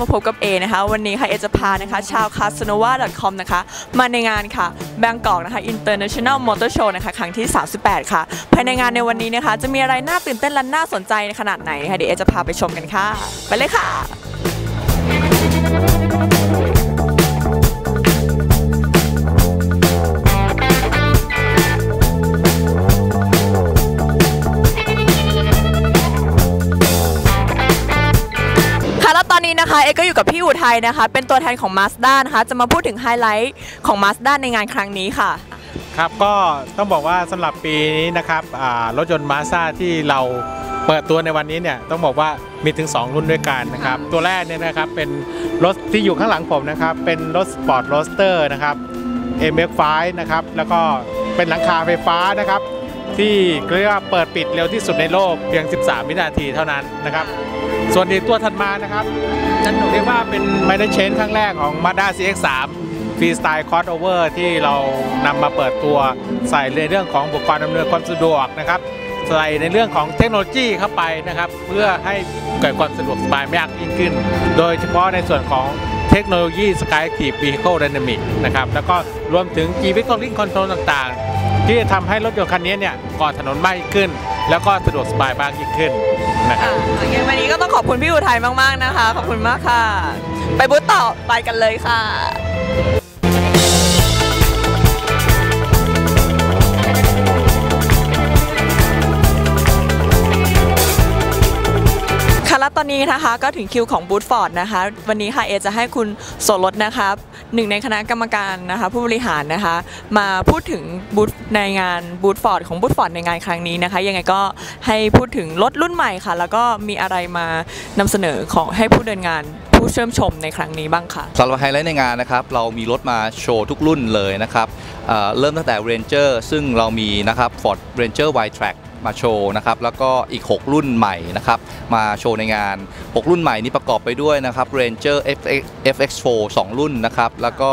มาพบกับเอนะคะ วันนี้ค่ะเอจะพานะคะ ชาว c a s a n o v a c o m นะคะ มาในงานค่ะแบงกอกนะคะ International Motor Show นะคะ ครั้งที่ 38 ค่ะ ภายในงานในวันนี้นะคะ จะมีอะไรน่าตื่นเต้นและน่าสนใจในขนาดไหนนะคะเดี๋ยวเอจะพาไปชมกันค่ะ ไปเลยค่ะ นนี้นะคะ เอกก็อยู่กับพี่อุทัยนะคะ เป็นตัวแทนของ Mazda นะคะ จะมาพูดถึงไฮไลท์ของ Mazda ในงานครั้งนี้ค่ะ ครับก็ต้องบอกว่าสำหรับปีนี้นะครับอ่ารถยนต์มาส a ที่เราเปิดตัวในวันนี้เนี่ยต้องบอกว่ามีถึง 2 รุ่นด้วยกันนะครับ ตัวแรกเนี่ยนะครับเป็นรถที่อยู่ข้างหลังผมนะครับ เป็นรถสปอร์ตโรสเตอร์นะครับ MX5 นะครับ แล้วก็เป็นหลังคาไฟฟ้านะครับ ที่เรียกว่าเปิดปิดเร็วที่สุดในโลกเพียง 13 วินาทีเท่านั้นนะครับ ส่วนอีกตัวถัดมานะครับนั่นเรียกว่าเป็นไม n เชนครั้งแรกของ Mazda CX-3 Freestyle Crossover ที่เรานำมาเปิดตัวใส่ในเรื่องของอุปกรณ์อำนวยความสะดวกนะครับ ใส่ในเรื่องของเทคโนโลยีเข้าไปนะครับ เพื่อให้เกิดความสะดวกสบายมากยิ่งขึ้น โดยเฉพาะในส่วนของเทคโนโลยี Skyactiv Vehicle Dynamic นะครับ แล้วก็รวมถึง G Vehicle Link Control ต่างๆ ที่จะทำให้รถยนต์คันนี้เนี่ยก่อถนนมากยิ่งขึ้น แล้วก็สะดวกสบายมากยิ่งขึ้นนะครับอย่างวันนี้ก็ต้องขอบคุณพี่อุทัยมาก ๆ นะคะ ขอบคุณมากค่ะ ไปบูธต่อไปกันเลยค่ะ อนนี้นะคะก็ถึงคิวของบูธฟอร์ดนะคะ วันนี้ค่ะเอจะให้คุณโสรสนะคะหนึ่งในคณะกรรมการนะคะ ผู้บริหารนะคะ มาพูดถึงบูธในงานบูธฟอร์ดของบูธฟอร์ดในงานครั้งนี้นะคะ ยังไงก็ให้พูดถึงรถรุ่นใหม่ค่ะ แล้วก็มีอะไรมานำเสนอของให้ผู้เดินงานผู้เชื่อมชมในครั้งนี้บ้างค่ะสำหรับไฮไลท์ในงานนะครับ เรามีรถมาโชว์ทุกรุ่นเลยนะครับเเริ่มตั้งแต่ Ranger ซึ่งเรามีนะครับ Ford Ranger Y-Track มาโชว์นะครับแล้วก็อีก 6 รุ่นใหม่นะครับมาโชว์ในงาน 6 รุ่นใหม่นี้ประกอบไปด้วยนะครับ Ranger FX FX4 2 รุ่นนะครับแล้วก็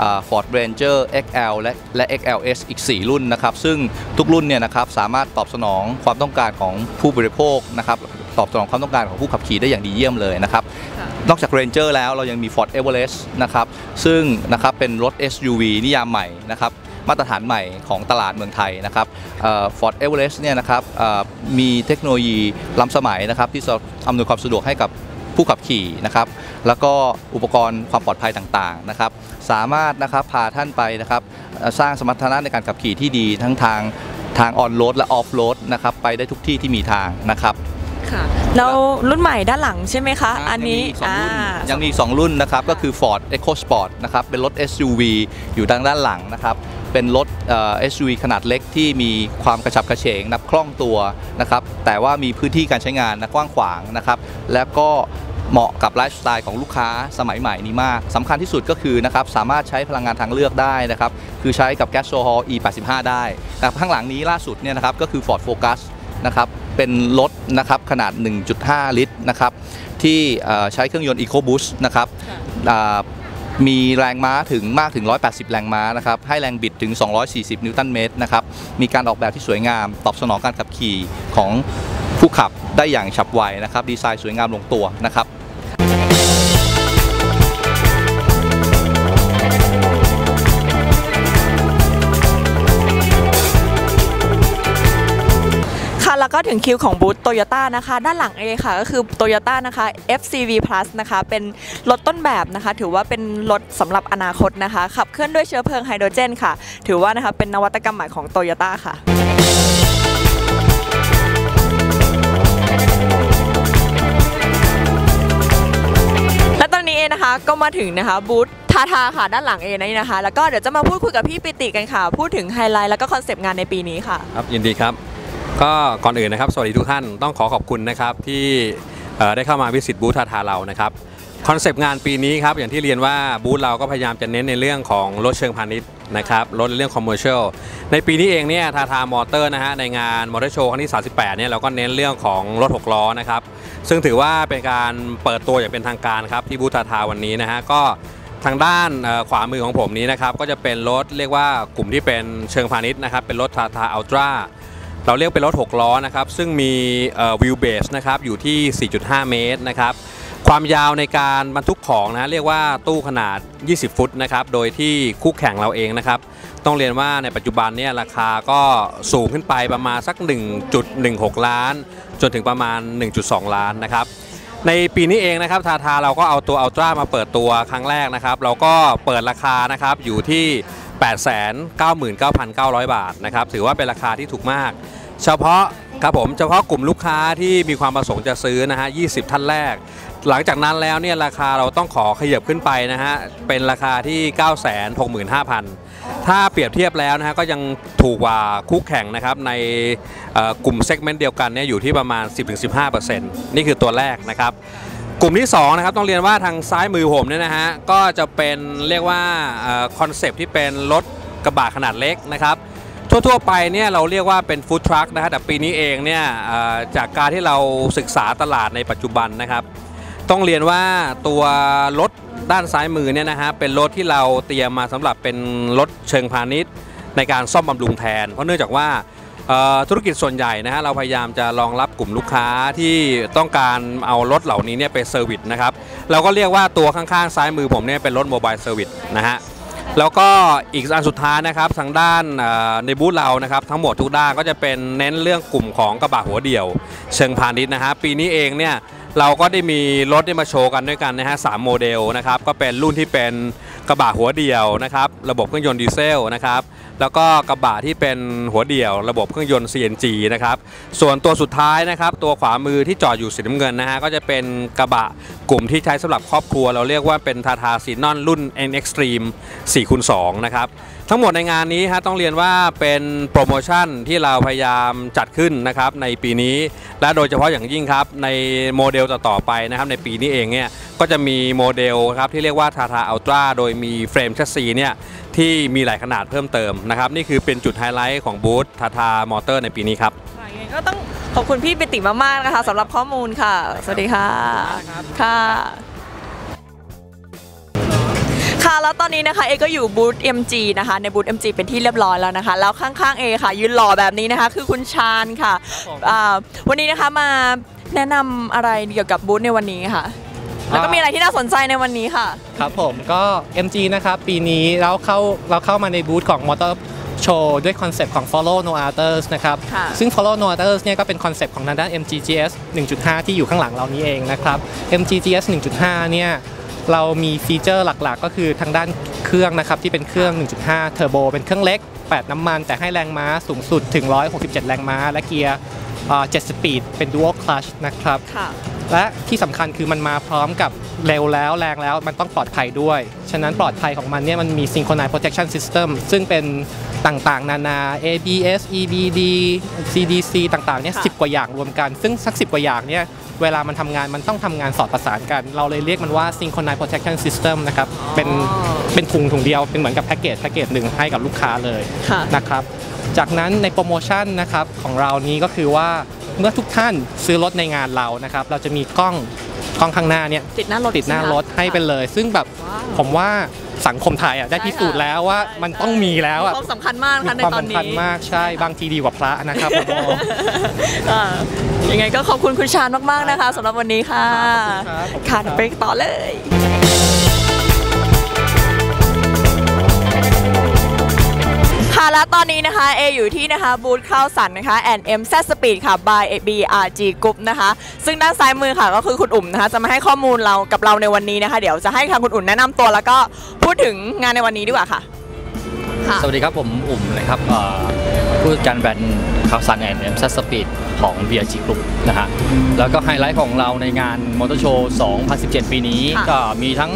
อ่า Ford Ranger XL และและ XLS อีก 4 รุ่นนะครับซึ่งทุกรุ่นเนี่ยนะครับสามารถตอบสนองความต้องการของผู้บริโภคนะครับตอบสนองความต้องการของผู้ขับขี่ได้อย่างดีเยี่ยมเลยนะครับค่ะนอกจาก Ranger แล้วเรายังมี Ford Everest นะครับซึ่งนะครับเป็นรถ SUV นิยามใหม่นะครับ มาตรฐานใหม่ของตลาดเมืองไทยนะครับเอ่อ Ford Everest เนี่ยนะครับเอ่อมีเทคโนโลยีล้ำสมัยนะครับที่จะอำนวยความสะดวกให้กับผู้ขับขี่นะครับ แล้วก็อุปกรณ์ความปลอดภัยต่างๆนะครับ สามารถนะครับพาท่านไปนะครับเอ่อสร้างสมรรถนะในการขับขี่ที่ดีทั้งทางทางออนโรดและออฟโรดนะครับไปได้ทุกที่ที่มีทางนะครับค่ะแล้วรุ่นใหม่ด้านหลังใช่ไหมคะ อันนี้ยังมีอีกสองรุ่นยังมีอีกสองรุ่นนะครับ ก็คือ Ford EcoSport นะครับ เป็นรถ SUV อยู่ทางด้านหลังนะครับ เป็นรถเอ่อ SUV ขนาดเล็กที่มีความกระฉับกระเฉงนับคล่องตัวนะครับแต่ว่ามีพื้นที่การใช้งานนะกว้างขวางนะครับแล้วก็เหมาะกับไลฟ์สไตล์ของลูกค้าสมัยใหม่นี้มากสำคัญที่สุดก็คือนะครับสามารถใช้พลังงานทางเลือกได้นะครับคือใช้กับแก๊สโซฮอล์ E85 ได้นะครับข้างหลังนี้ล่าสุดเนี่ยนะครับก็คือ Ford Focus นะครับเป็นรถนะครับขนาด 1.5 ลิตรนะครับที่เอ่อใช้เครื่องยนต์ EcoBoost นะครับค่ะอ่า มีแรงม้าถึงมากถึง 180 แรงม้านะครับ ให้แรงบิดถึง 240 นิวตันเมตรนะครับ มีการออกแบบที่สวยงาม ตอบสนองการขับขี่ของผู้ขับได้อย่างฉับไวนะครับ ดีไซน์สวยงามลงตัวนะครับ ก็ถึงคิวของบูธโตโยต้านะคะ ด้านหลังเอค่ะก็คือโตโยต้านะคะ FCV Plus นะคะ เป็นรถต้นแบบนะคะ ถือว่าเป็นรถสำหรับอนาคตนะคะ ขับเคลื่อนด้วยเชื้อเพลิงไฮโดรเจนค่ะ ถือว่านะคะเป็นนวัตกรรมใหม่ของโตโยต้าค่ะและตอนนี้เองนะคะก็มาถึงนะคะบูธทาทาค่ะด้านหลังเอนี่นะคะ แล้วก็เดี๋ยวจะมาพูดคุยกับพี่ปิติกันค่ะ พูดถึงไฮไลท์แล้วก็คอนเซปต์งานในปีนี้ค่ะ ครับยินดีครับ ก็ก่อนอื่นนะครับสวัสดีทุกท่านต้องขอขอบคุณนะครับที่ได้เข้ามาวิสิตบูธทาทาเรานะครับคอนเซปต์งานปีนี้ครับอย่างที่เรียนว่าบูธเราก็พยายามจะเน้นในเรื่องของรถเชิงพาณิชย์นะครับรถในเรื่องคอมเมอร์เชียลในปีนี้เองเนี่ยทาทามอเตอร์นะฮะในงานมอเตอร์โชว์ครั้งที่ 38เนี่ยเราก็เน้นเรื่องของรถ 6 ล้อนะครับซึ่งถือว่าเป็นการเปิดตัวอย่างเป็นทางการครับที่บูธทาทาวันนี้นะฮะก็ทางด้านขวามือของผมนี้นะครับก็จะเป็นรถเรียกว่ากลุ่มที่เป็นเชิงพาณิชย์นะครับเป็นรถทาทาอัลตร้า เราเรียกเป็นรถ 6 ล้อนะครับ ซึ่งมีวิวเบสนะครับอยู่ที่ 4.5 เมตรนะครับความยาวในการบรรทุกของนะเรียกว่าตู้ขนาด 20 ฟุตนะครับโดยที่คู่แข่งเราเองนะครับ ต้องเรียนว่าในปัจจุบันเนี่ยราคาก็สูงขึ้นไปประมาณสัก 1.16 ล้าน จนถึงประมาณ 1.2 ล้านนะครับในปีนี้เองนะครับทาทาเราก็เอาตัวอัลตร้ามาเปิดตัวครั้งแรกนะครับ เราก็เปิดราคานะครับอยู่ที่ 899,900 บาทนะครับถือว่าเป็นราคาที่ถูกมาก เฉพาะครับผมเฉพาะกลุ่มลูกค้าที่มีความประสงค์จะซื้อนะฮะ 20 ท่านแรก หลังจากนั้นแล้วเนี่ยราคาเราต้องขอขยับขึ้นไปนะฮะ เป็นราคาที่ 965,000 ถ้าเปรียบเทียบแล้วนะฮะก็ยังถูกกว่าคู่แข่งนะครับ ในกลุ่มเซกเมนต์เดียวกันเนี่ยอยู่ที่ประมาณ 10-15%นี่คือตัวแรกนะครับ กลุ่มที่2นะครับต้องเรียนว่าทางซ้ายมือผมเนี่ยนะฮะก็จะเป็นเรียกว่าคอนเซปต์ที่เป็นรถกระบะขนาดเล็กนะครับทั่วๆไปเนี่ยเราเรียกว่าเป็นฟู้ดทรัคนะฮะแต่ปีนี้เองเนี่ยจากการที่เราศึกษาตลาดในปัจจุบันนะครับ ต้องเรียนว่าตัวรถด้านซ้ายมือเนี่ยนะฮะเป็นรถที่เราเตรียมมาสำหรับเป็นรถเชิงพาณิชย์ในการซ่อมบำรุงแทน เพราะเนื่องจากว่า ธุรกิจส่วนใหญ่นะฮะเราพยายามจะรองรับกลุ่มลูกค้าที่ต้องการเอารถเหล่านี้เนี่ยไปเซอร์วิสนะครับเราก็เรียกว่าตัวข้างๆ ซ้ายมือผมเนี่ยเป็นรถโมบายเซอร์วิสนะฮะแล้วก็อีกอันสุดท้ายนะครับทางด้านในบูธเรานะครับทั้งหมดทุกด้านก็จะเป็นเน้นเรื่องกลุ่มของกระบะหัวเดี่ยว เชิงพาณิชย์นะฮะปีนี้เองเนี่ยเราก็ได้มีรถได้มาโชว์กันด้วยกันนะฮะสามโมเดลนะครับก็เป็นรุ่นที่เป็น กระบะหัวเดี่ยวนะครับระบบเครื่องยนต์ดีเซลนะครับแล้วก็กระบะที่เป็นหัวเดี่ยว ระบบเครื่องยนต์ CNG นะครับส่วนตัวสุดท้ายนะครับตัวขวามือที่จอดอยู่สีน้ำเงินนะฮะก็จะเป็นกระบะกลุ่มที่ใช้สำหรับครอบครัว เราเรียกว่าเป็นทาทาซีนอนรุ่น N Extreme 4คูณ2นะครับ ทั้งหมดในงานนี้ฮะต้องเรียนว่าเป็นโปรโมชั่นที่เราพยายามจัดขึ้นนะครับในปีนี้ และโดยเฉพาะอย่างยิ่งครับในโมเดลต่อๆไปนะครับในปีนี้เองเนี่ยก็จะมีโมเดลครับที่เรียกว่าทาทาอัลตร้าโดยมีเฟรมแชสซีเนี่ยที่มีหลายขนาดเพิ่มเติมนะครับนี่คือเป็นจุดไฮไลท์ของบูธทาทามอเตอร์ในปีนี้ครับก็ต้องขอบคุณพี่ปิติมากๆนะคะสำหรับข้อมูลค่ะ สวัสดีค่ะค่ะ ค่ะแล้วตอนนี้นะคะเอก็อยู่บูธ MG นะคะในบูธ MG เป็นที่เรียบร้อยแล้วนะคะ แล้วข้างๆเอค่ะ ยืนหล่อแบบนี้นะคะ คือคุณชาญค่ะอ่าวันนี้นะคะมาแนะนำอะไรเกี่ยวกับบูธในวันนี้ค่ะ แล้วก็มีอะไรที่น่าสนใจในวันนี้ค่ะ ครับผมก็ MG นะครับปีนี้เราเข้าเราเข้ามาในบูธของ Motor Show ด้วยคอนเซปต์ของ Follow No Others นะครับค่ะซึ่ง Follow No Others เนี่ยก็เป็นคอนเซปต์ของทางด้าน MGGS 1.5 ที่อยู่ข้างหลังเรานี้เองนะครับ MGGS 1.5 เนี่ย เรามีฟีเจอร์หลักๆ ก็คือทางด้านเครื่องนะครับที่เป็นเครื่อง 1.5 เทอร์โบ เป็นเครื่องเล็ก 8 น้ำมัน แต่ให้แรงม้าสูงสุดถึง 167 แรงม้า และเกียร์อ่า7สปีด เป็น Dual Clutch นะครับค่ะและที่สำคัญคือมันมาพร้อมกับเร็วแล้วแรงแล้วมันต้องปลอดภัยด้วย ฉะนั้นปลอดภัยของมันเนี่ยมันมี Synchronized Protection System ซึ่งเป็นต่างๆ นานา ABS EBD CDC ต่างๆเนี่ยค่ะสิกว่าอย่างรวมกัน ซึ่งสักสิบกว่าอย่างเนี่ย เวลามันทำงานมันต้องทำงานสอดประสานกัน เราเลยเรียกมันว่า Synchronized Protection System นะครับ เป็นเป็นถุงถุงเดียวเป็นเหมือนกับแพ็กเกจแพ็กเกจหนึ่งให้กับลูกค้าเลยค่ะนะครับจากนั้นในโปรโมชั่นนะครับของเรานี้ก็คือว่าเมื่อทุกท่านซื้อรถในงานเรานะครับ เราจะมีกล้อง กล้องข้างหน้าเนี่ยติดหน้ารถติดหน้ารถช่ไมคะให้ไปเลย ซึ่งแบบว้าวผมว่าสังคมไทยอะได้พิสูจน์แล้วว่ามันต้องมีแล้วมีอะความสำคัญมากมีนะคะในความตอนสำนี้คัญมากใช่บางทีดีกว่าพระนะครับผมมองอ่ายังไงก็ขอบคุณคุณชาญมากๆนะคะสำหรับวันนี้ค่ะครับขอบคุณครับค่ะเดี๋ยวไปต่อเลย ค่ะแล้วตอนนี้นะคะเออยู่ที่นะคะบูธข้าวสันนะคะ and M Z Speed ค่ะ by BRG Group นะคะ ซึ่งด้านซ้ายมือค่ะก็คือคุณอุ่มนะคะ จะมาให้ข้อมูลเรากับเราในวันนี้นะคะ เดี๋ยวจะให้ทางคุณอุ่มแนะนำตัวแล้วก็พูดถึงงานในวันนี้ดีกว่าค่ะค่ะสวัสดีครับผมอุ่มนะครับเอ่อผู้จัดการแบรนด์ข่าวสารแอนด์เอ็มซัสปีด ของ VRG Group นะฮะแล้วก็ไฮไลท์ของเราในงานมอเตอร์โชว์ 2017 ปีนี้ค่ะก็มีทั้ง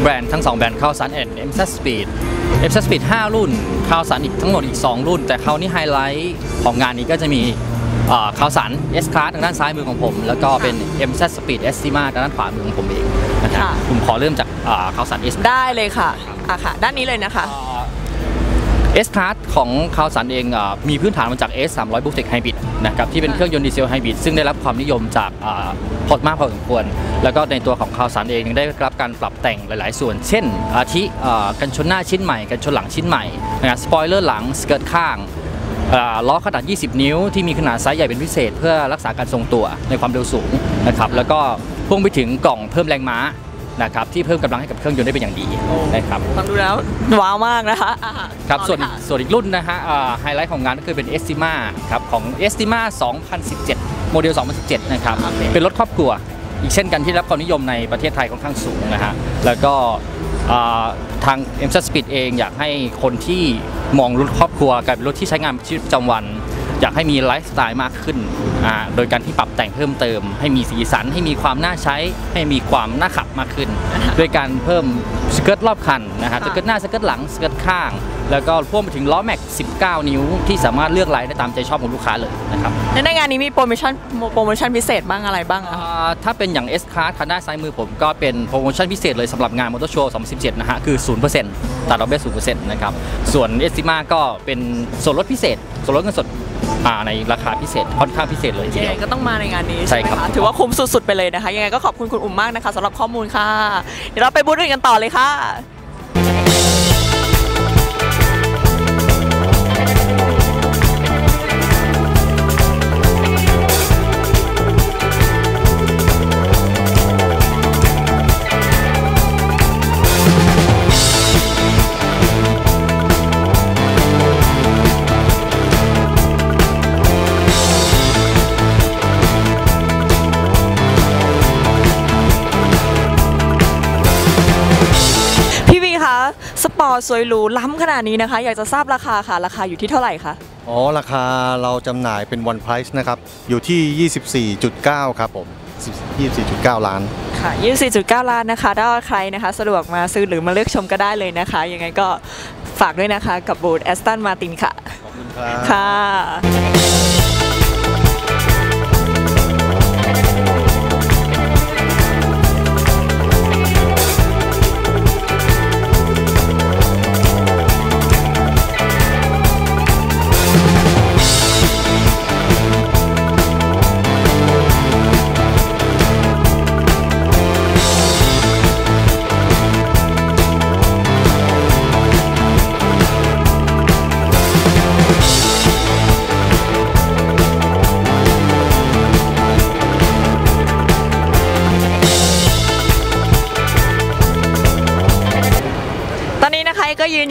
แบรนด์ทั้ง 2 แบรนด์ข่าวสารแอนด์เอ็มซัสปีดเอ็มซัสปีด5รุ่นข่าวสารอีกทั้งหมดอีก 2 รุ่น แต่คราวนี้ไฮไลท์ของงานนี้ก็จะมีเอ่อข่าวสาร S Class ทางด้านซ้ายมือของผม แล้วก็เป็น M Z Speed Estima ทางด้านขวามือของผมเองนะครับค่ะผมขอเริ่มจากอ่าข่าวสาร S ได้เลยค่ะอะค่ะ ด้านนี้เลยนะคะ เอสคาร์ของคาวสันเองอมีพื้นฐานมาจาก S 3 0 0 b o o t e c Hybrid นะครับที่เป็นเครื่องยนต์ดีเซลไฮบริดซึ่งได้รับความนิยมจากอพอดมากพอสมควร แล้วก็ในตัวของคาวสันเองยังได้รับการปรับแต่งหลาย ๆ ส่วน เช่น อาทิอ่กันชนหน้าชิ้นใหม่ กันชนหลังชิ้นใหม่นะครับสปอยเลอร์หลังสเกิร์ตข้างล้อขนาด 20 นิ้วที่มีขนาดไซส์ใหญ่เป็นพิเศษ เพื่อรักษาการทรงตัวในความเร็วสูงนะครับแล้วก็พพ่วงไปถึงกล่องเพิ่มแรงม้า นะครับที่เพิ่มกำลังให้กับเครื่องยนต์ได้เป็นอย่างดีนะครับฟังดูแล้วว้าวมากนะคะอะครับต่อส่วนเลยอีกค่ะส่วนอีกรุ่นนะฮะไฮไลท์ของงานก็คือเป็น Estima ครับของ Estima 2017 โมเดล 2017 นะครับโอเคเป็นรถครอบครัว อีกเช่นกันที่ได้รับความนิยมในประเทศไทยค่อนข้างสูงนะฮะแล้วก็อ่าทาง m อ็ม Speed เองอยากให้คนที่มองรถครอบครัวกลายเป็นรถที่ใช้งานชีวิตประจำวัน อยากให้มีไลฟ์สไตล์มากขึ้นอ่า โดยการที่ปรับแต่งเพิ่มเติม ให้มีสีสันให้มีความน่าใช้ ให้มีความน่าขับมากขึ้น ด้วยการเพิ่มสเกิร์ตรอบคันนะฮะสเกิร์ตหน้าสเกิร์ตหลังสเกิร์ตข้างแล้วก็พ่วงไปถึงล้อแม็ก 19 นิ้ว ที่สามารถเลือกลายได้ตามใจชอบของลูกค้าเลยนะครับในงานนี้มีโปรโมชั่นโปรโมชั่นพิเศษบ้างอะไรบ้างอะอ่าถ้าเป็นอย่าง S Class คันหน้าซ้ายมือผมก็เป็นโปรโมชั่นพิเศษเลยสำหรับงานมอเตอร์โชว์ 2017 นะฮะ คือ 0%ตัดดอกเบี้ย 0%นะครับ ส่วน e s t i m a ก็เป็นส่วนลดพิเศษ ส่วนลดเงินสดอ่าในราคาพิเศษค่อนข้างพิเศษเลยทียังเดีไงยวก็ต้องมาในงานนี้ใช่ใช่ไหมครับคะถือว่าคุ้มสุดๆไปเลยนะคะ ยังไงก็ขอบคุณคุณอุ่มมากนะคะสำหรับข้อมูลค่ะ เดี๋ยวเราไปบูธอื่นกันต่อเลยค่ะ สปอร์ตสวยหรูล้ำขนาดนี้นะคะ อยากจะทราบราคาค่ะ ราคาอยู่ที่เท่าไหร่คะอ๋อราคาเราจำหน่ายเป็น one price นะครับ อยู่ที่ 24.9 ครับผม 24.9 ล้านค่ะ 24.9 ล้านนะคะถ้าใครนะคะ สะดวกมาซื้อหรือมาเลือกชมก็ได้เลยนะคะ ยังไงก็ฝากด้วยนะคะกับบูธแอสตันมาตินค่ะ ขอบคุณครับค่ะ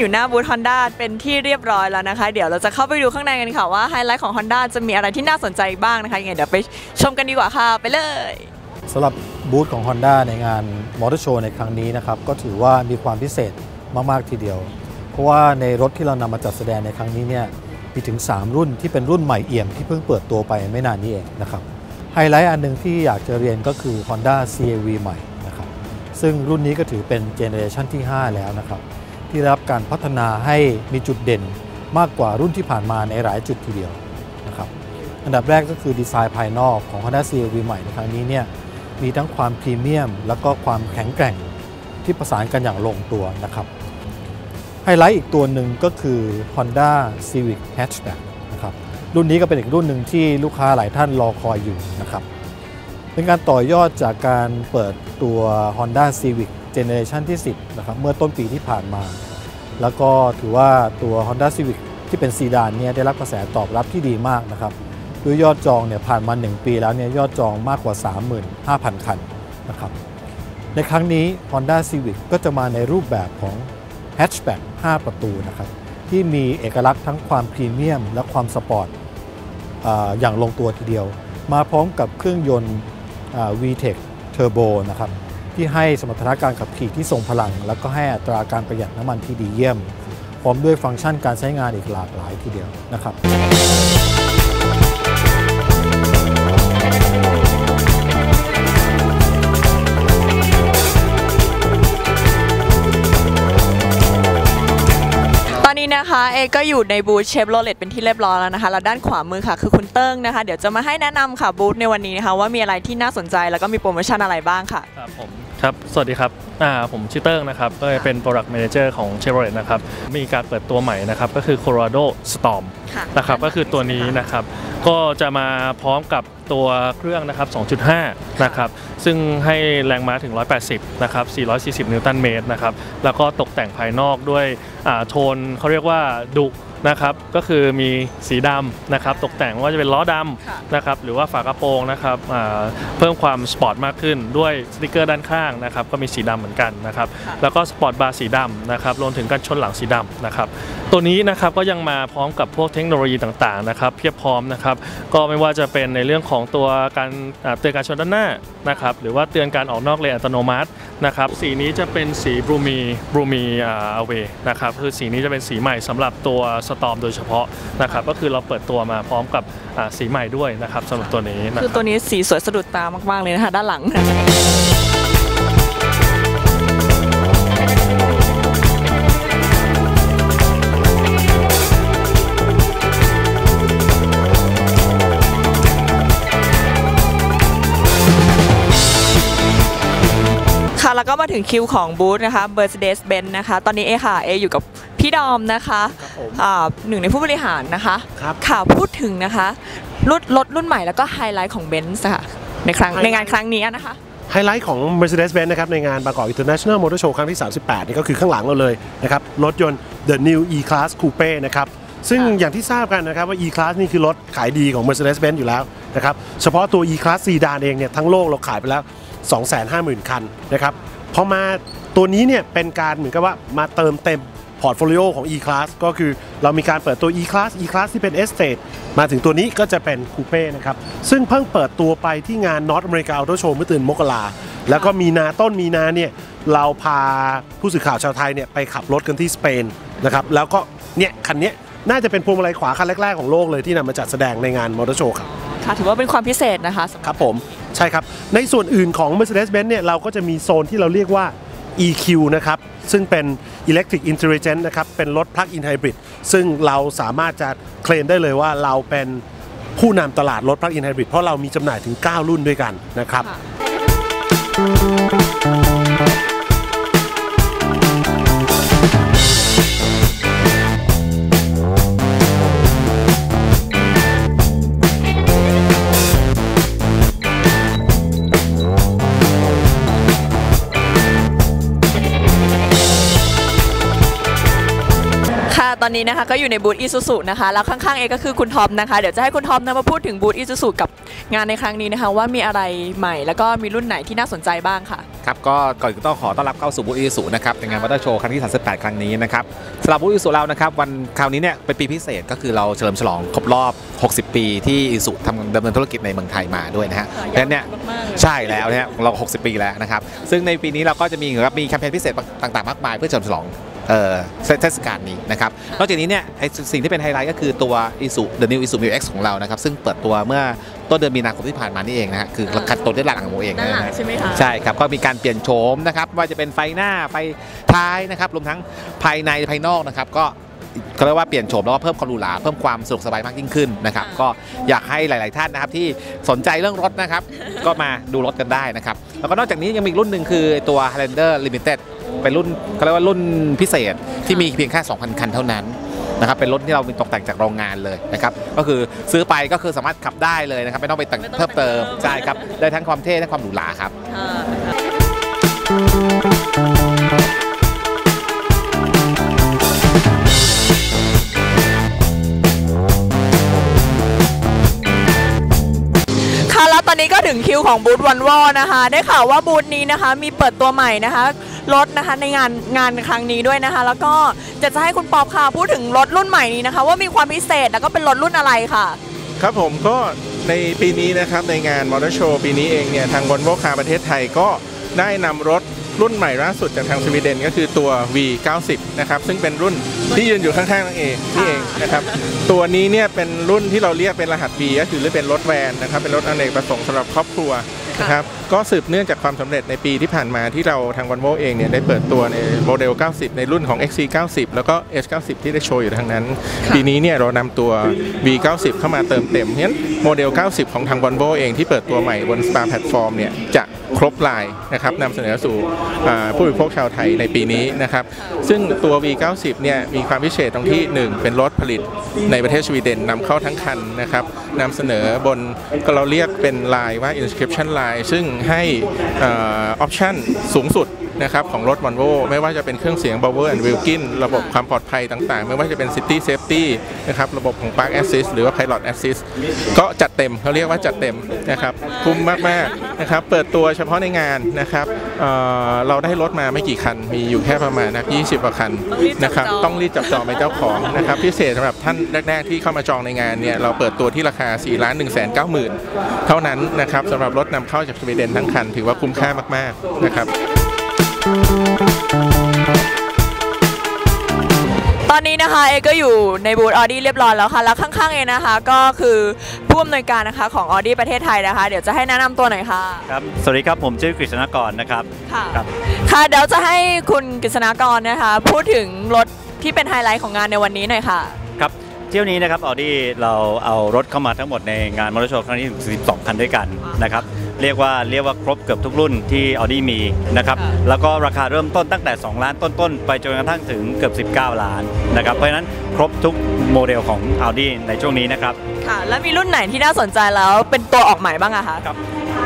อยู่หน้าบูธ Honda เป็นที่เรียบร้อยแล้วนะคะ เดี๋ยวเราจะเข้าไปดูข้างในกันค่ะว่าไฮไลท์ของ Honda จะมีอะไรที่น่าสนใจบ้างนะคะยังไงเดี๋ยวไปชมกันดีกว่าค่ะไปเลยสำหรับบูธของ Honda ในงานมอเตอร์โชว์ในครั้งนี้นะครับก็ถือว่ามีความพิเศษมาก ๆ ทีเดียว เพราะว่าในรถที่เรานำมาจัดแสดงในครั้งนี้เนี่ยมีถึง 3 รุ่นที่เป็นรุ่นใหม่เอี่ยมที่เพิ่งเปิดตัวไปไม่นานนี้เองนะครับไฮไลท์อันหนึ่งที่อยากจะเรียนก็คือ Honda CRV ใหม่นะครับซึ่งรุ่นนี้ก็ถือเป็นเจเนอเรชันที่ 5 แล้วนะครับ ที่ได้รับการพัฒนาให้มีจุดเด่นมากกว่ารุ่นที่ผ่านมาในหลายจุดทีเดียวนะครับอันดับแรกก็คือดีไซน์ภายนอกของ Honda CRV ใหม่ในครั้งนี้เนี่ยมีทั้งความพรีเมียม แล้วก็ความแข็งแกร่งที่ประสานกันอย่างลงตัวนะครับไฮไลท์อีกตัวหนึ่งก็คือ Honda Civic Hatchback นะครับรุ่นนี้ก็เป็นอีกรุ่นหนึ่งที่ลูกค้าหลายท่านรอคอยอยู่นะครับเป็นการต่อยอดจากการเปิดตัว Honda Civic Generation ที่ 10 นะครับ เมื่อต้นปีที่ผ่านมา แล้วก็ถือว่าตัว Honda Civic ที่เป็นซีดานเนี่ยได้รับกระแสตอบรับที่ดีมากนะครับด้วยยอดจองเนี่ยผ่านมา 1 ปีแล้วเนี่ยยอดจองมากกว่า 35,000 คันนะครับในครั้งนี้ Honda Civic ก็จะมาในรูปแบบของ Hatchback 5 ประตูนะครับที่มีเอกลักษณ์ทั้งความพรีเมียม และความสปอร์ตออย่างลงตัวทีเดียว มาพร้อมกับเครื่องยนต์ VTEC Turbo นะครับ ที่ให้สมรรถนะการขับขี่ที่ทรงพลัง และก็ให้อัตราการประหยัดน้ำมันที่ดีเยี่ยม พร้อมด้วยฟังก์ชันการใช้งานอีกหลากหลายทีเดียวนะครับ นะคะเอก็อยู่ในบูธเชฟโรเลตเป็นที่เรียบร้อยแล้วนะคะแล้วด้านขวามือค่ะคือคุณเติ้งนะคะ เดี๋ยวจะมาให้แนะนำค่ะบูธในวันนี้นะคะว่ามีอะไรที่น่าสนใจแล้วก็มีโปรโมชั่นอะไรบ้างค่ะครับผม ครับ สวัสดีครับ อ่า ผมชื่อเติ้งนะครับก็เป็น Product Manager ของ Chevrolet นะครับ มีการเปิดตัวใหม่นะครับ ก็คือ Colorado Storm ค่ะนะครับ ก็คือตัวนี้นะครับ ก็จะมาพร้อมกับตัวเครื่องนะครับ 2.5 นะครับ ซึ่งให้แรงม้าถึง 180 นะครับ 440 นิวตันเมตรนะครับ แล้วก็ตกแต่งภายนอกด้วยอ่าโทนเขาเรียกว่าดุ นะครับก็คือมีสีดำนะครับตกแต่งว่าจะเป็นล้อดำนะครับหรือว่าฝากระโปรงนะครับอ่าเพิ่มความสปอร์ตมากขึ้นด้วยสติกเกอร์ด้านข้างนะครับก็มีสีดำเหมือนกันนะครับแล้วก็สปอร์ตบาร์สีดำนะครับรวมถึงกันชนหลังสีดำนะครับตัวนี้นะครับก็ยังมาพร้อมกับพวกเทคโนโลยีต่างๆนะครับเพียบพร้อมนะครับก็ไม่ว่าจะเป็นในเรื่องของตัวการอ่าเตือนการชนด้านหน้านะครับหรือว่าเตือนการออกนอกเลนอัตโนมัตินะครับสีนี้จะเป็นสีบลูมีบลูมีอ่าเวนะครับคือสีนี้จะเป็นสีใหม่สำหรับตัวสตอมโดยเฉพาะนะครับก็คือเราเปิดตัวมาพร้อมกับสีใหม่ด้วยนะครับสำหรับตัวนี้นะคือตัวนี้สีสวยสะดุดตามากๆเลยนะคะด้านหลังค่ะแล้วก็มาถึงคิวของบูธนะคะ Mercedes-Benz นะคะ ตอนนี้เอค่ะ เออยู่กับ พี่ดอมนะคะอ่าหนึ่งในผู้บริหารนะคะครับค่ะพูดถึงนะคะรุ่นรถรุ่นใหม่แล้วก็ไฮไลท์ของ Benz ค่ะในครั้งในงานครั้งนี้นะคะ ไฮไลท์ของ Mercedes-Benz นะครับในงานบางกอก International Motor Show ครั้งที่ 38 นี่ก็คือข้างหลังเราเลยนะครับรถยนต์ The New E-Class Coupe นะครับซึ่งอย่างที่ทราบกันนะครับว่า E-Class นี่คือรถขายดีของ Mercedes-Benz อยู่แล้วนะครับเฉพาะตัว E-Class Sedan เองเนี่ยทั้งโลกเราขายไปแล้ว 250,000 คันนะครับพอมาตัวนี้เนี่ยเป็นการเหมือนกับว่ามาเติมเต็ม พอร์ตโฟลิโอของ E-Class ก็คือเรามีการเปิดตัว E-Class E-Class ที่เป็น Estate มาถึงตัวนี้ก็จะเป็นคูเป้นะครับ ซึ่งเพิ่งเปิดตัวไปที่งาน North America Auto Show เมื่อเดือนมกราแล้วก็มีนาต้นมีนาเนี่ยเราพาผู้สื่อข่าวชาวไทยเนี่ยไปขับรถกันที่สเปนนะครับแล้วก็เนี่ยคันเนี้ยน่าจะเป็นพวงมาลัยขวาคันแรก ๆ ของโลกเลยที่นำมาจัดแสดงในงานมอเตอร์โชว์ครับค่ะถือว่าเป็นความพิเศษนะคะสำหครับผมใช่ครับ ในส่วนอื่นของ Mercedes-Benz เนี่ยเราก็จะมีโซนที่เราเรียกว่า EQ นะครับ ซึ่งเป็น Electric Intelligent นะครับ เป็นรถ Plug-in Hybrid ซึ่งเราสามารถจะเคลมได้เลยว่าเราเป็นผู้นำตลาดรถ Plug-in Hybrid เพราะเรามีจำหน่ายถึง 9 รุ่นด้วยกันนะครับ อนนี้นะคะก็อยู่ในบูธอีซูซูนะคะแล้วข้างๆเอก็คือคุณทอมนะคะเดี๋ยวจะให้คุณทอมนะมาพูดถึงบูธอีซูซูกับงานในครั้งนี้นะคะ ว่ามีอะไรใหม่ แล้วก็มีรุ่นไหนที่น่าสนใจบ้างค่ะครับก็ก่อนอื่นต้องขอต้อนรับเข้าสู่บูธอีสุนะครับในงานมอเตอร์โชว์ครั้งที่ 38 ครั้งนี้นะครับสำหรับบูธอีสุเรานะครับวันคราวนี้เนี่ยเป็นปีพิเศษก็คือเราเฉลิมฉลองครบรอบ 60 ปีที่อีสุทำดำเนินธุรกิจในเมืองไทยมาด้วยนะฮะเพราะฉะนั้นเนี่ยใช่แล้วนะฮะเรา 60 ปีแล้วนะครับซึ่งในปีนี้เราก็จะมีเหมือนกับมีแคมเปญพิเศษต่างๆมากมายเพื่อเฉลิมฉลอง เอ่อเทศกาลนี้นะครับ นอกจากนี้เนี่ยไอ้สิ่งที่เป็นไฮไลท์ก็คือตัว i s u The New Isuzu Mu X ของเรานะครับ ซึ่งเปิดตัวเมื่อต้นเดือนมีนาคมที่ผ่านมานี่เองนะฮะคือคันตัวด้านหลังของผมเองด้านหลังะฮะใช่ไหมคะใช่ครับ ก็มีการเปลี่ยนโฉมนะครับว่าจะเป็นไฟหน้าไฟท้ายนะครับรวมทั้งภายในภายนอกนะครับก็ก็เรียกว่าเปลี่ยนโฉมแล้วก็เพิ่มความหรูหราเพิ่มความสะดวกสบายมากยิ่งขึ้นนะครับก็อยากให้หลาย ๆ ท่านนะครับที่สนใจเรื่องรถนะครับ ก็มาดูรถกันได้นะครับ แล้วก็นอกจากนี้ยังมีอีกรุ่นหนึ่งคือตัว Highlander Limited เป็นรุ่นเขาเรียกว่ารุ่นพิเศษที่มีเพียงแค่ 2,000 คันเท่านั้นนะครับเป็นรถที่เรามีตกแต่งจากโรงงานเลยนะครับก็คือซื้อไปก็คือสามารถขับได้เลยนะครับไม่ต้องไปแต่งเพิ่มเติมใช่ครับได้ทั้งความเท่ทั้งความหรูหราครับค่ะแล้วตอนนี้ก็ถึงคิวของบูธวันวอนะคะ ได้ข่าวว่าบูธนี้นะคะ มีเปิดตัวใหม่นะคะ รถนะคะในงานงานครั้งนี้ด้วยนะคะ แล้วก็จะจะให้คุณป๊อปค่ะพูดถึงรถรุ่นใหม่นี้นะคะ ว่ามีความพิเศษแล้วก็เป็นรถรุ่นอะไรค่ะ ครับผมก็ในปีนี้นะครับในงานมอเตอร์โชว์ปีนี้เองเนี่ยทาง v o l v o คาร์ประเทศไทยก็ได้นำรถรุ่นใหม่ล่าสุดจากทางสวีเดนก็คือตัว V90 นะครับซึ่งเป็นรุ่นที่ยืนอยู่ข้างๆนั่นเองนี่เองนะครับตัวนี้เนี่ยเป็นรุ่นที่เราเรียกเป็นรหัส V ก็คือเรียกเป็นรถแวนนะครับเป็นรถอเนกประสงค์สำหรับครอบครัวนะครับ ก็สืบเนื่องจากความสำเร็จในปีที่ผ่านมาที่เราทาง v o l v o เองเนี่ยได้เปิดตัวในโมเดล 90 ในรุ่นของ XC90 แล้วก็ H90 ที่ได้โชว์อยู่ทางนั้น ปีนี้เนี่ยเรานำตัว V90 เข้ามาเติมเต็มเพราะฉะนั้นโมเดล 90 ของทาง v o l v o เองที่เปิดตัวใหม่บน Star Platform เนี่ยจะครบลายนะครับนำเสนอสู่อ่าผู้บริโภคชาวไทยในปีนี้นะครับ ซึ่งตัว V90 เนี่ยมีความพิเศษตรงที่ 1 เป็นรถผลิตในประเทศสวีเดนนำเข้าทั้งคันนะครับนำเสนอบนก็เราเรียกเป็นลายว่า inscription line ซึ่งให้ออปชั่นสูงสุด นะครับของรถ Volvo ไม่ว่าจะเป็นเครื่องเสียง Bauer and Wilkin ระบบความปลอดภัยต่างๆ ไม่ว่าจะเป็น City Safety นะครับระบบของ Park Assist หรือว่า Pilot Assist ก็จัดเต็มเขาเรียกว่าจัดเต็มนะครับคุ้มมากๆนะครับเปิดตัวเฉพาะในงานนะครับเอ่อเราได้รถมาไม่กี่คัน มีอยู่แค่ประมาณนะ20กว่าคันนะครับต้องรีบจับจองเป็นเจ้าของนะครับพิเศษสำหรับท่านแรก ๆ ที่เข้ามาจองในงานเนี่ยเราเปิดตัวที่ราคา 4 ล้าน1 9 0 0 0 0 เท่านั้นนะครับสำหรับรถนำเข้าจากสวีเดนทั้งคัน ถือว่าคุ้มค่ามากๆนะครับ ตอนนี้นะคะเอก็อยู่ในบูธออดี้เรียบร้อยแล้วค่ะ แล้วข้างๆเอนะคะ ก็คือผู้อำนวยการนะคะของออดี้ประเทศไทยนะคะ เดี๋ยวจะให้แนะนำตัวหน่อยค่ะครับ สวัสดีครับ ผมชื่อกฤษณกรนะครับค่ะครับค่ะเดี๋ยวจะให้คุณกฤษณากรนะคะ พูดถึงรถที่เป็นไฮไลท์ของงานในวันนี้หน่อยค่ะ ครับเที่ยวนี้นะครับออดี้เราเอารถเข้ามาทั้งหมดในงานมอเตอร์โชว์ครั้งนี้ถึง12คันด้วยกันนะครับ เรียกว่าเรียกว่าครบเกือบทุกรุ่นที่ออดี้มีนะครับแล้วก็ราคาเริ่มต้นตั้งแต่ 2 ล้านต้นๆ ไปจนกระทั่งถึงเกือบ 19 ล้านนะครับเพราะฉะนั้นครบทุกโมเดลของ Audi ในช่วงนี้นะครับค่ะแล้วมีรุ่นไหนที่น่าสนใจแล้วเป็นตัวออกใหม่บ้างอะคะ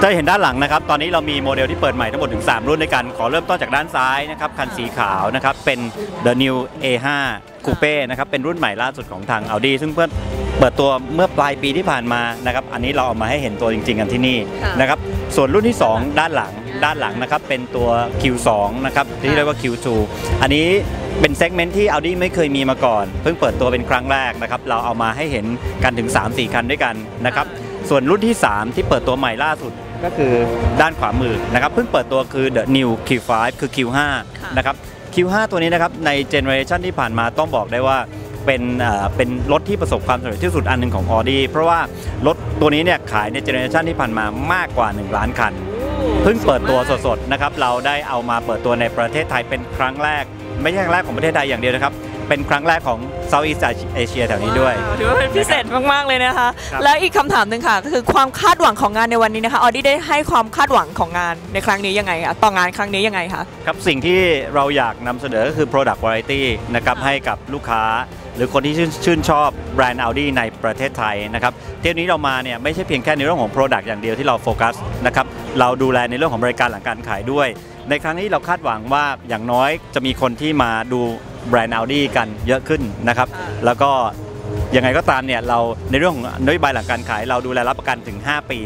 จะเห็นด้านหลังนะครับ ตอนนี้เรามีโมเดลที่เปิดใหม่ทั้งหมดถึง 3 รุ่นด้วยกัน ขอเริ่มต้นจากด้านซ้ายนะครับ คันสีขาวนะครับ เป็น The New A5 Coupe นะครับ เป็นรุ่นใหม่ล่าสุดของทาง Audi ซึ่งเพื่อเปิดตัวเมื่อปลายปีที่ผ่านมานะครับ อันนี้เราเอามาให้เห็นตัวจริง ๆ กันที่นี่นะครับ ส่วนรุ่นที่ 2 ด้านหลัง ด้านหลังนะครับ เป็นตัว Q2 นะครับ ที่เรียกว่า Q2 อันนี้เป็นเซกเมนต์ที่ Audi ไม่เคยมีมาก่อน เพิ่งเปิดตัวเป็นครั้งแรกนะครับ เราเอามาให้เห็นกันถึง 3-4 คันด้วยกันนะครับ ส่วนรุ่นที่ 3 ที่เปิดตัวใหม่ล่าสุด ก็คือด้านขวามือนะครับเพิ่งเปิดตัวคือ The New Q5 คือ Q5 นะครับ Q5 ตัวนี้นะครับในเจเนอเรชันที่ผ่านมาต้องบอกได้ว่าเป็นเอ่อเป็นรถที่ประสบความสำเร็จที่สุดอันหนึ่งของ Audi เพราะว่ารถตัวนี้เนี่ยขายในเจเนอเรชันที่ผ่านมามากกว่า 1 ล้านคัน เพิ่งเปิดตัวสดๆนะครับเราได้เอามาเปิดตัวในประเทศไทยเป็นครั้งแรก ไม่ใช่ครั้งแรกของประเทศไทยอย่างเดียวนะครับ เป็นครั้งแรกของ Southeast Asia แถวนี้ด้วย ถือว่าเป็นพิเศษมาก ๆ เลยนะคะ ครับ แล้วอีกคำถามหนึ่งค่ะก็คือความคาดหวังของงานในวันนี้นะคะออดี้ได้ให้ความคาดหวังของงานในครั้งนี้ยังไงคะต่องานครั้งนี้ยังไงคะ ครับสิ่งที่เราอยากนำเสนอก็คือ product variety นะครับให้กับลูกค้า หรือคนที่ชื่นชื่นชอบแบรนด์ Audi ในประเทศไทยนะครับเที่ยวนี้เรามาเนี่ยไม่ใช่เพียงแค่ในเรื่องของ product อย่างเดียวที่เราโฟกัสนะครับเราดูแลในเรื่องของบริการหลังการขายด้วย ในครั้งนี้เราคาดหวังว่าอย่างน้อยจะมีคนที่มาดู แบรนด์ Audi กันเยอะขึ้นนะครับ แล้วก็ยังไงก็ตามเนี่ยเราในเรื่องของนโยบายหลังการขายเราดูแลรับประกันถึง 5 ปี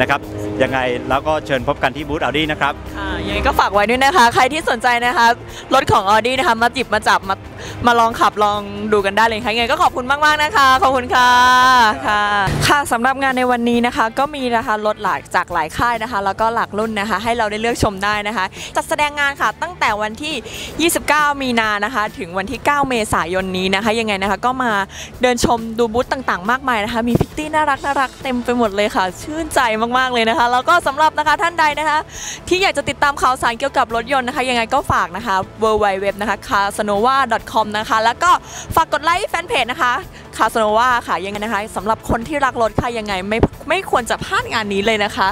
นะครับยังไงแล้วก็เชิญพบกันที่บูธ Audi นะครับค่ะยังไงก็ฝากไว้ด้วยนะคะ ใครที่สนใจนะคะรถของ Audi นะคะมาจิบมาจับมามาลองขับลองดูกันได้เลยค่ะยังไงก็ขอบคุณมากๆนะคะ ขอบคุณค่ะค่ะค่ะสำหรับงานในวันนี้นะคะ ก็มีนะคะรถหลากจากหลายค่ายนะคะ แล้วก็หลากรุ่นนะคะ ให้เราได้เลือกชมได้นะคะ จัดแสดงงานค่ะตั้งแต่วันที่ 29 มีนานะคะ ถึงวันที่ 9 เมษายนนี้นะคะ ยังไงนะคะ ก็มาเดินชมดูบูธต่างๆ มากมายนะคะ มีพิตตี้น่ารักน่ารักเต็มไปหมดเลยค่ะ ชื่นใจมากๆเลยนะคะ แล้วก็สำหรับนะคะท่านใดนะคะ ที่อยากจะติดตามข่าวสารเกี่ยวกับรถยนต์นะคะ ยังไงก็ฝากนะคะ w w w นะคะ .com นะคะ แล้วก็ฝากกดไลค์แฟนเพจนะคะคาสโนวาค่ะยังไงนะคะสำหรับคนที่รักรถค่ะยังไงไม่ไม่ควรจะพลาดงานนี้เลยนะคะ